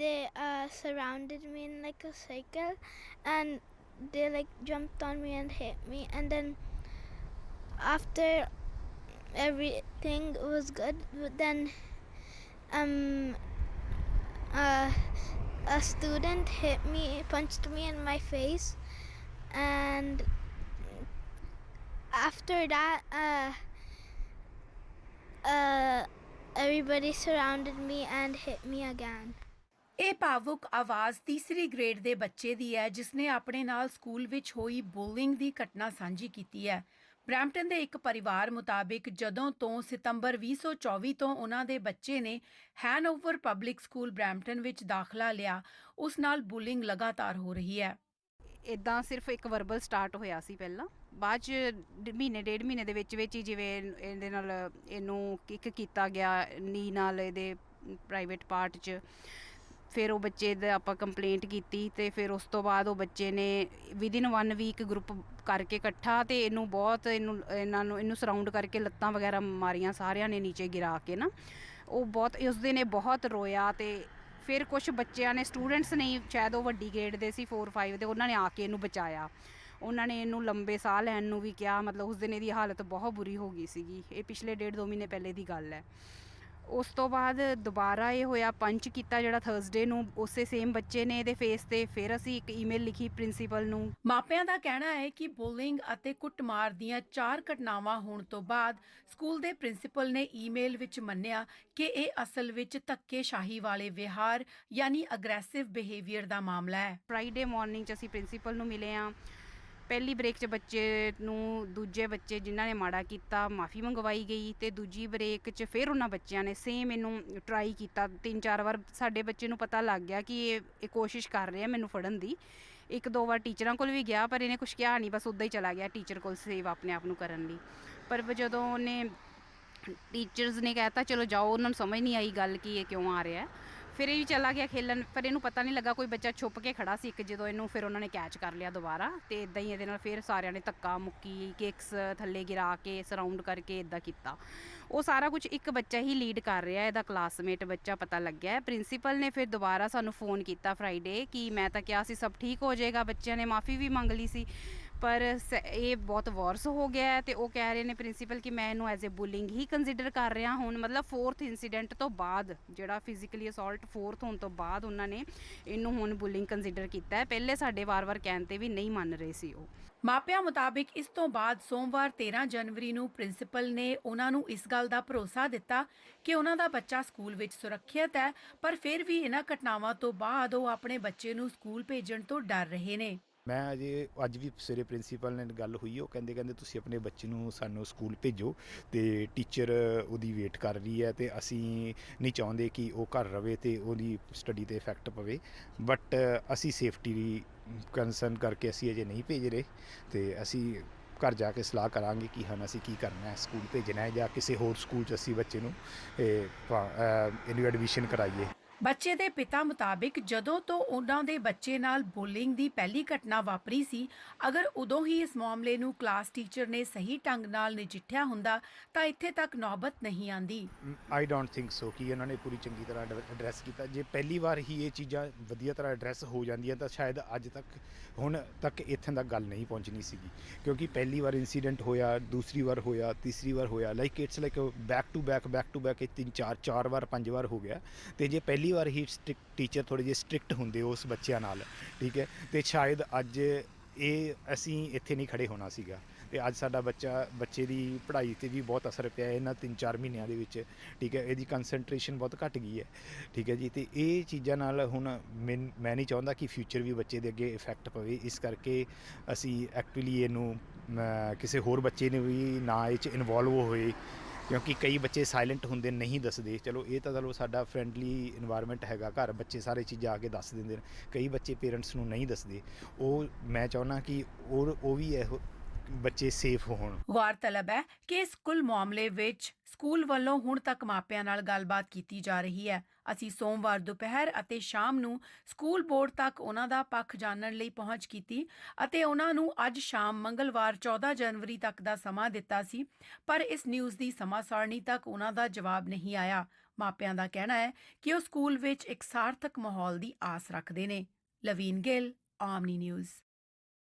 they uh, surrounded me in like a circle and they like jumped on me and hit me and then after everything was good but then um uh, a student hit me punched me in my face and after that uh uh everybody surrounded me and hit me again ਇਹ ਭਾਵੁਕ ਆਵਾਜ਼ ਤੀਸਰੀ grade ਦੇ ਬੱਚੇ ਦੀ ਹੈ ਜਿਸ ਨੇ ਆਪਣੇ ਨਾਲ ਸਕੂਲ ਵਿੱਚ ਹੋਈ ਬੁਲਿੰਗ ਦੀ ਘਟਨਾ ਸਾਂਝੀ ਕੀਤੀ ਹੈ। ਬ੍ਰੈਂਪਟਨ ਦੇ ਇੱਕ ਪਰਿਵਾਰ ਮੁਤਾਬਿਕ, ਜਦੋਂ ਤੋਂ ਸਤੰਬਰ 2024 ਤੋਂ ਉਹਨਾਂ ਦੇ ਬੱਚੇ ਨੇ ਹੈਨਓਵਰ ਪਬਲਿਕ ਸਕੂਲ ਬ੍ਰੈਂਪਟਨ ਵਿੱਚ ਦਾਖਲਾ ਲਿਆ, ਉਸ ਨਾਲ ਬੁਲਿੰਗ ਲਗਾਤਾਰ ਹੋ ਰਹੀ ਹੈ। ਇਦਾਂ ਸਿਰਫ ਇੱਕ ਵਰਬਲ ਸਟਾਰਟ ਹੋਇਆ ਸੀ ਪਹਿਲਾਂ। ਬਾਅਦ ਚ ਮਹੀਨੇ, ਡੇਢ ਮਹੀਨੇ ਦੇ ਵਿੱਚ ਵਿੱਚ ਹੀ ਜਿਵੇਂ ਇਹਦੇ ਨਾਲ ਇਹਨੂੰ ਕਿੱਕ ਕੀਤਾ ਗਿਆ, ਨੀ ਨਾਲ ਇਹਦੇ ਪ੍ਰਾਈਵੇਟ ਪਾਰਟ 'ਚ। ਫਿਰ ਉਹ ਬੱਚੇ ਦਾ ਆਪਾਂ ਕੰਪਲੇਂਟ ਕੀਤੀ ਤੇ ਫਿਰ ਉਸ ਤੋਂ ਬਾਅਦ ਉਹ ਬੱਚੇ ਨੇ ਵਿਦਿਨ 1 ਵੀਕ ਗਰੁੱਪ ਕਰਕੇ ਇਕੱਠਾ ਤੇ ਇਹਨੂੰ ਬਹੁਤ ਇਹਨੂੰ, ਇਹਨਾਂ ਨੂੰ, ਇਹਨੂੰ ਸਰਾਊਂਡ ਕਰਕੇ ਲੱਤਾਂ ਵਗੈਰਾ ਮਾਰੀਆਂ, ਸਾਰਿਆਂ ਨੇ ਨੀਚੇ ਗਿਰਾ ਕੇ ਨਾ। ਉਹ ਬਹੁਤ, ਉਸ ਦਿਨ ਇਹ ਬਹੁਤ ਰੋਇਆ ਤੇ ਫਿਰ ਕੁਝ ਬੱਚਿਆਂ ਨੇ ਸਟੂਡੈਂਟਸ ਨੇ ਸ਼ਾਇਦ ਉਹ ਵੱਡੀ ਗ੍ਰੇਡ ਦੇ ਸੀ 4 5 ਦੇ, ਉਹਨਾਂ ਨੇ ਆ ਕੇ ਇਹਨੂੰ ਬਚਾਇਆ। ਉਹਨਾਂ ਨੇ ਇਹਨੂੰ ਲੰਬੇ ਸਾਹ ਲੈਣ ਨੂੰ ਵੀ ਕਿਹਾ, ਮਤਲਬ ਉਸ ਦਿਨ ਇਹਦੀ ਹਾਲਤ ਬਹੁਤ ਬੁਰੀ ਹੋ ਗਈ ਸੀਗੀ। ਇਹ ਪਿਛਲੇ ਡੇਢ ਦੋ ਮਹੀਨੇ ਪਹਿਲੇ ਦੀ ਗੱਲ ਹੈ। ਉਸ ਤੋਂ ਬਾਅਦ ਦੁਬਾਰਾ ਇਹ ਹੋਇਆ ਪੰਚ ਕੀਤਾ ਜਿਹੜਾ ਥਰਸਡੇ ਨੂੰ ਉਸੇ ਸੇਮ ਬੱਚੇ ਨੇ ਇਹਦੇ ਫੇਸ ਤੇ ਫਿਰ ਅਸੀਂ ਇੱਕ ਈਮੇਲ ਲਿਖੀ ਪ੍ਰਿੰਸੀਪਲ ਨੂੰ। ਮਾਪਿਆਂ ਦਾ ਕਹਿਣਾ ਹੈ ਕਿ ਬੁਲਿੰਗ ਅਤੇ ਕੁੱਟਮਾਰ ਦੀਆਂ ਚਾਰ ਘਟਨਾਵਾਂ ਹੋਣ ਤੋਂ ਬਾਅਦ ਸਕੂਲ ਦੇ ਪ੍ਰਿੰਸੀਪਲ ਨੇ ਈਮੇਲ ਵਿੱਚ ਮੰਨਿਆ ਕਿ ਇਹ ਅਸਲ ਵਿੱਚ ਧੱਕੇਸ਼ਾਹੀ ਵਾਲੇ ਵਿਹਾਰ ਯਾਨੀ ਅਗਰੈਸਿਵ ਬਿਹੇਵੀਅਰ ਦਾ ਮਾਮਲਾ ਹੈ। ਫਰਾਈਡੇ ਮਾਰਨਿੰਗ 'ਚ ਅਸੀਂ ਪ੍ਰਿੰਸੀਪਲ ਨੂੰ ਮਿਲੇ ਆ ਪਹਿਲੀ ਬ੍ਰੇਕ 'ਚ ਬੱਚੇ ਨੂੰ ਦੂਜੇ ਬੱਚੇ ਜਿਨ੍ਹਾਂ ਨੇ ਮਾੜਾ ਕੀਤਾ, ਮਾਫੀ ਮੰਗਵਾਈ ਗਈ ਤੇ ਦੂਜੀ ਬ੍ਰੇਕ 'ਚ ਫਿਰ ਉਹਨਾਂ ਬੱਚਿਆਂ ਨੇ ਸੇਮ ਇਹਨੂੰ ਟਰਾਈ ਕੀਤਾ। ਤਿੰਨ ਚਾਰ ਵਾਰ ਸਾਡੇ ਬੱਚੇ ਨੂੰ ਪਤਾ ਲੱਗ ਗਿਆ ਕਿ ਇਹ ਇਹ ਕੋਸ਼ਿਸ਼ ਕਰ ਰਿਹਾ ਮੈਨੂੰ ਫੜਨ ਦੀ। ਇੱਕ ਦੋ ਵਾਰ ਟੀਚਰਾਂ ਕੋਲ ਵੀ ਗਿਆ, ਪਰ ਇਹਨੇ ਕੁਝ ਕਿਹਾ ਨਹੀਂ, ਬਸ ਉੱਦਾਂ ਹੀ ਚਲਾ ਗਿਆ ਟੀਚਰ ਕੋਲ ਸੇਵ ਆਪਣੇ ਆਪ ਨੂੰ ਕਰਨ ਲਈ। ਪਰ ਜਦੋਂ ਉਹਨੇ ਟੀਚਰਸ ਨੇ ਕਹਿਤਾ ਚਲੋ ਜਾਓ ਉਹਨਾਂ ਨੂੰ ਸਮਝ ਨਹੀਂ ਆਈ ਗੱਲ ਕਿ ਇਹ ਕਿਉਂ ਆ ਰਿਹਾ। ਹੈ। ਫਿਰ ਇਹ ਵੀ ਚਲਾ ਗਿਆ ਖੇਲਣ, ਪਰ ਇਹਨੂੰ ਪਤਾ ਨਹੀਂ ਲੱਗਾ ਕੋਈ ਬੱਚਾ ਛੁਪ ਕੇ ਖੜਾ ਸੀ ਇੱਕ ਜਦੋਂ ਇਹਨੂੰ ਫਿਰ ਉਹਨਾਂ ਨੇ ਕੈਚ ਕਰ ਲਿਆ ਦੁਬਾਰਾ ਤੇ ਇਦਾਂ ਹੀ ਇਹਦੇ ਨਾਲ ਫਿਰ ਸਾਰਿਆਂ ਨੇ ਧੱਕਾ ਮੁੱਕੀ ਕੇਕਸ ਥੱਲੇ ਗਿਰਾ ਕੇ ਸਰਾਊਂਡ ਕਰਕੇ ਇਦਾਂ ਕੀਤਾ। ਉਹ ਸਾਰਾ ਕੁਝ ਇੱਕ ਬੱਚਾ ਹੀ ਲੀਡ ਕਰ ਰਿਹਾ, ਇਹਦਾ ਕਲਾਸਮੇਟ ਬੱਚਾ ਪਤਾ ਲੱਗਿਆ। ਪ੍ਰਿੰਸੀਪਲ ਨੇ ਫਿਰ ਦੁਬਾਰਾ ਸਾਨੂੰ ਫੋਨ ਕੀਤਾ ਫਰਾਈਡੇ ਕਿ ਮੈਂ ਤਾਂ ਕਿਹਾ ਸੀ ਸਭ ਠੀਕ ਹੋ ਜਾਏਗਾ, ਬੱਚਿਆਂ ਨੇ ਮਾਫੀ ਵੀ ਮੰਗ ਲਈ ਸੀ। ਪਰ ਸ- ਇਹ ਬਹੁਤ ਵਾਰਸ ਹੋ ਗਿਆ ਹੈ ਤੇ ਉਹ ਕਹਿ ਰਹੇ ਨੇ ਪ੍ਰਿੰਸੀਪਲ ਕਿ ਮੈਂ ਇਹਨੂੰ ਐਜ਼ ਅ ਬੁਲਿੰਗ ਹੀ ਕੰਸੀਡਰ ਕਰ ਰਿਹਾ ਹੁਣ, ਮਤਲਬ ਫੋਰਥ ਇਨਸੀਡੈਂਟ ਤੋਂ ਬਾਅਦ, ਜਿਹੜਾ ਫਿਜ਼ੀਕਲੀ ਅਸੌਲਟ ਫੋਰਥ ਹੋਣ ਤੋਂ ਬਾਅਦ ਉਹਨਾਂ ਨੇ ਇਹਨੂੰ ਹੁਣ ਬੁਲਿੰਗ ਕੰਸੀਡਰ ਕੀਤਾ ਹੈ। ਪਹਿਲੇ ਸਾਡੇ ਵਾਰ-ਵਾਰ ਕਹਿਣ ਤੇ ਵੀ ਨਹੀਂ ਮੰਨ ਰਹੇ ਸੀ ਉਹ। ਮਾਪਿਆਂ ਮੁਤਾਬਿਕ ਇਸ ਤੋਂ ਬਾਅਦ ਸੋਮਵਾਰ 13 ਜਨਵਰੀ ਨੂੰ ਪ੍ਰਿੰਸੀਪਲ ਨੇ ਉਹਨਾਂ ਨੂੰ ਇਸ ਗੱਲ ਦਾ ਭਰੋਸਾ ਦਿੱਤਾ ਕਿ ਉਹਨਾਂ ਦਾ ਬੱਚਾ ਸਕੂਲ ਵਿੱਚ ਸੁਰੱਖਿਅਤ ਹੈ, ਪਰ ਫਿਰ ਵੀ ਇਹਨਾਂ ਘਟਨਾਵਾਂ ਤੋਂ ਬਾਅਦ ਉਹ ਆਪਣੇ ਬੱਚੇ ਨੂੰ ਸਕੂਲ ਭੇਜਣ ਤੋਂ ਡਰ ਰਹੇ ਨੇ। ਮੈਂ ਅਜੇ ਅੱਜ ਵੀ ਸਵੇਰੇ ਪ੍ਰਿੰਸੀਪਲ ਨਾਲ ਗੱਲ ਹੋਈ ਉਹ ਕਹਿੰਦੇ ਕਹਿੰਦੇ ਤੁਸੀਂ ਆਪਣੇ ਬੱਚੇ ਨੂੰ ਸਾਨੂੰ ਸਕੂਲ ਭੇਜੋ ਤੇ ਟੀਚਰ ਉਹਦੀ ਵੇਟ ਕਰ ਰਹੀ ਹੈ ਤੇ ਅਸੀਂ ਨਹੀਂ ਚਾਹੁੰਦੇ ਕਿ ਉਹ ਘਰ ਰਵੇ ਤੇ ਉਹਦੀ ਸਟੱਡੀ ਤੇ ਇਫੈਕਟ ਪਵੇ। ਬਟ ਅਸੀਂ ਸੇਫਟੀ ਦੀ ਕੰਸਰਨ ਕਰਕੇ ਅਸੀਂ ਅਜੇ ਨਹੀਂ ਭੇਜ ਰਹੇ ਤੇ ਅਸੀਂ ਘਰ ਜਾ ਕੇ ਸਲਾਹ ਕਰਾਂਗੇ ਕਿ ਹਨ ਅਸੀਂ ਕੀ ਕਰਨਾ ਹੈ ਸਕੂਲ ਭੇਜਣਾ ਹੈ ਜਾਂ ਕਿਸੇ ਹੋਰ ਸਕੂਲ 'ਚ ਅਸੀਂ ਬੱਚੇ ਨੂੰ ਇਹ, ਪਾ- ਇਹਨੂੰ ਐਡਮਿਸ਼ਨ ਕਰਾਈਏ। ਬੱਚੇ ਦੇ ਪਿਤਾ ਮੁਤਾਬਿਕ ਜਦੋਂ ਤੋਂ ਉਹਨਾਂ ਦੇ ਬੱਚੇ ਨਾਲ ਬੁਲਿੰਗ ਦੀ ਪਹਿਲੀ ਘਟਨਾ ਵਾਪਰੀ ਸੀ, ਅਗਰ ਉਦੋਂ ਹੀ ਇਸ ਮਾਮਲੇ ਨੂੰ ਕਲਾਸ ਟੀਚਰ ਨੇ ਸਹੀ ਢੰਗ ਨਾਲ ਨਜਿੱਠਿਆ ਹੁੰਦਾ, ਤਾਂ ਇੱਥੇ ਤੱਕ ਨੌਬਤ ਨਹੀਂ ਆਂਦੀ। ਆਈ ਡੋਂਟ ਥਿੰਕ ਸੋ ਕਿ ਇਹਨਾਂ ਨੇ ਪੂਰੀ ਚੰਗੀ ਤਰ੍ਹਾਂ ਐਡਰੈਸ ਕੀਤਾ। ਜੇ ਪਹਿਲੀ ਵਾਰ ਹੀ ਇਹ ਚੀਜ਼ਾਂ ਵਧੀਆ ਤਰ੍ਹਾਂ ਐਡਰੈਸ ਹੋ ਜਾਂਦੀਆਂ, ਤਾਂ ਸ਼ਾਇਦ ਅੱਜ ਤੱਕ, ਹੁਣ ਤੱਕ ਇੱਥੇ ਤੱਕ ਗੱਲ ਨਹੀਂ ਪਹੁੰਚਣੀ ਸੀਗੀ। ਕਿਉਂਕਿ ਪਹਿਲੀ ਵਾਰ ਇਨਸੀਡੈਂਟ ਹੋਇਆ, ਦੂਸਰੀ ਵਾਰ ਹੋਇਆ, ਤੀਸਰੀ ਵਾਰ ਹੋਇਆ like it's like back to back back to back ਇਹ ਤਿੰਨ, ਚਾਰ ਚਾਰ ਵਾਰ, ਪੰਜ ਵਾਰ ਹੋ ਗਿਆ। ਤੇ ਜੇ ਪਹਿਲੀ ਵਾਰ ਹੀ ਸਟ੍ਰਿਕਟ ਟੀਚਰ ਥੋੜੇ ਜਿਹੇ ਸਟ੍ਰਿਕਟ ਹੁੰਦੇ ਉਸ ਬੱਚਿਆਂ ਨਾਲ, ਠੀਕ ਹੈ? ਤੇ ਸ਼ਾਇਦ ਅੱਜ ਇਹ ਅਸੀਂ ਇੱਥੇ ਨਹੀਂ ਖੜੇ ਹੋਣਾ ਸੀਗਾ। ਤੇ ਅੱਜ ਸਾਡਾ ਬੱਚਾ, ਬੱਚੇ ਦੀ ਪੜ੍ਹਾਈ ਤੇ ਵੀ ਬਹੁਤ ਅਸਰ ਪਿਆ ਇਹਨਾਂ 3-4 ਮਹੀਨਿਆਂ ਦੇ ਵਿੱਚ, ਠੀਕ ਹੈ? ਇਹਦੀ ਕਨਸੈਂਟਰੇਸ਼ਨ ਬਹੁਤ ਘਟ ਗਈ ਹੈ, ਠੀਕ ਹੈ ਜੀ? ਤੇ ਇਹ ਚੀਜ਼ਾਂ ਨਾਲ ਹੁਣ ਮੈਨ- ਮੈਂ ਨਹੀਂ ਚਾਹੁੰਦਾ ਕਿ ਫਿਊਚਰ ਵੀ ਬੱਚੇ ਦੇ ਅੱਗੇ ਇਫੈਕਟ ਪਵੇ। ਇਸ ਕਰਕੇ ਅਸੀਂ ਐਕਚੁਅਲੀ ਇਹਨੂੰ ਕਿਸੇ ਹੋਰ ਬੱਚੇ ਨੇ ਵੀ ਨਾ ਇਹ ਚ ਇਨਵੋਲਵ ਹੋਏ ਕਿਉਂਕਿ ਕਈ ਬੱਚੇ ਸਾਇਲੈਂਟ ਹੁੰਦੇ ਨਹੀਂ ਦੱਸਦੇ। ਚਲੋ, ਇਹ ਤਾਂ ਚਲੋ ਸਾਡਾ ਫਰੈਂਡਲੀ এনवायरमेंट ਹੈਗਾ ਘਰ, ਬੱਚੇ ਸਾਰੇ ਚੀਜ਼ ਆ ਕੇ ਦੱਸ ਦਿੰਦੇ ਨੇ। ਕਈ ਬੱਚੇ ਪੇਰੈਂਟਸ ਨੂੰ ਨਹੀਂ ਦੱਸਦੇ। ਉਹ, ਮੈਂ ਚਾਹੁੰਨਾ ਕਿ ਉਹ ਉਹ ਵੀ ਇਹੋ ਬੱਚੇ ਸੇਫ ਹੋਣ। ਗੌਰਤਲਬ ਹੈ ਕਿ ਇਸ ਕੁੱਲ ਮਾਮਲੇ ਵਿੱਚ ਸਕੂਲ ਵੱਲੋਂ ਹੁਣ ਤੱਕ ਮਾਪਿਆਂ ਨਾਲ ਗੱਲਬਾਤ ਕੀਤੀ ਜਾ ਰਹੀ ਹੈ। ਅਸੀਂ ਸੋਮਵਾਰ ਦੁਪਹਿਰ ਅਤੇ ਸ਼ਾਮ ਨੂੰ ਸਕੂਲ ਬੋਰਡ ਤੱਕ ਉਹਨਾਂ ਦਾ ਪੱਖ ਜਾਣਨ ਲਈ ਪਹੁੰਚ ਕੀਤੀ ਅਤੇ ਉਹਨਾਂ ਨੂੰ ਅੱਜ ਸ਼ਾਮ ਮੰਗਲਵਾਰ 14 ਜਨਵਰੀ ਤੱਕ ਦਾ ਸਮਾਂ ਦਿੱਤਾ ਸੀ, ਪਰ ਇਸ ਨਿਊਜ਼ ਦੀ ਸਮਾਂ ਸਾਰਣੀ ਤੱਕ ਉਹਨਾਂ ਦਾ ਜਵਾਬ ਨਹੀਂ ਆਇਆ। ਮਾਪਿਆਂ ਦਾ ਕਹਿਣਾ ਹੈ ਕਿ ਉਹ ਸਕੂਲ ਵਿੱਚ ਇੱਕ ਸਾਰਥਕ ਮਾਹੌਲ ਦੀ ਆਸ ਰੱਖਦੇ ਨੇ। ਲਵੀਨ ਗਿੱਲ, ਆਮਨੀ ਨਿਊਜ਼।